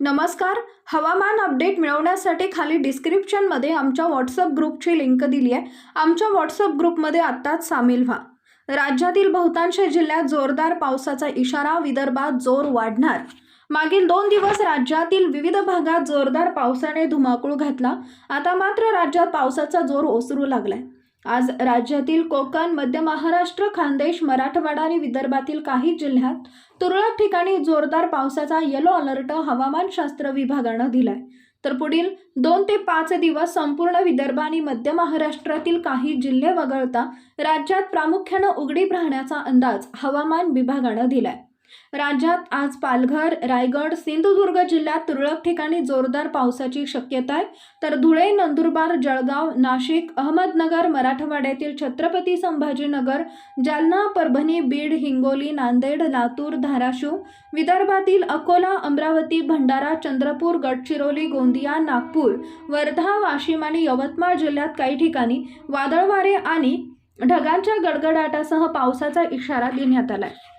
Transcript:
नमस्कार. हवामान अपडेट मिळवण्यासाठी खाली डिस्क्रिप्शनमध्ये आमच्या व्हॉट्सअप ग्रुपची लिंक दिली आहे. आमच्या व्हॉट्सअप ग्रुपमध्ये आत्ताच सामील व्हा. राज्यातील बहुतांश जिल्ह्यात जोरदार पावसाचा इशारा विदर्भात जोर वाढणार. मागील दोन दिवस राज्यातील विविध भागात जोरदार पावसाने धुमाकूळ घातला. आता मात्र राज्यात पावसाचा जोर ओसरू लागलाय. आज राज्यातील कोकण मध्य महाराष्ट्र खानदेश मराठवाडा आणि विदर्भातील काही जिल्ह्यात तुरळक ठिकाणी जोरदार पावसाचा येलो अलर्ट हवामानशास्त्र विभागानं दिलाय. तर पुढील दोन ते पाच दिवस संपूर्ण विदर्भ आणि मध्य महाराष्ट्रातील काही जिल्हे वगळता राज्यात प्रामुख्यानं उघडीप राहण्याचा अंदाज हवामान विभागानं दिलाय. राज्यात आज पालघर रायगड सिंधुदुर्ग जिल्ह्यात तुरळक ठिकाणी जोरदार पावसाची शक्यता आहे. तर धुळे नंदुरबार जळगाव नाशिक अहमदनगर मराठवाड्यातील छत्रपती संभाजीनगर जालना परभणी बीड हिंगोली नांदेड लातूर धाराशिव विदर्भातील अकोला अमरावती भंडारा चंद्रपूर गडचिरोली गोंदिया नागपूर वर्धा वाशिम आणि यवतमाळ जिल्ह्यात काही ठिकाणी वादळवारे आणि ढगांच्या गडगडाटासह पावसाचा इशारा देण्यात आला आहे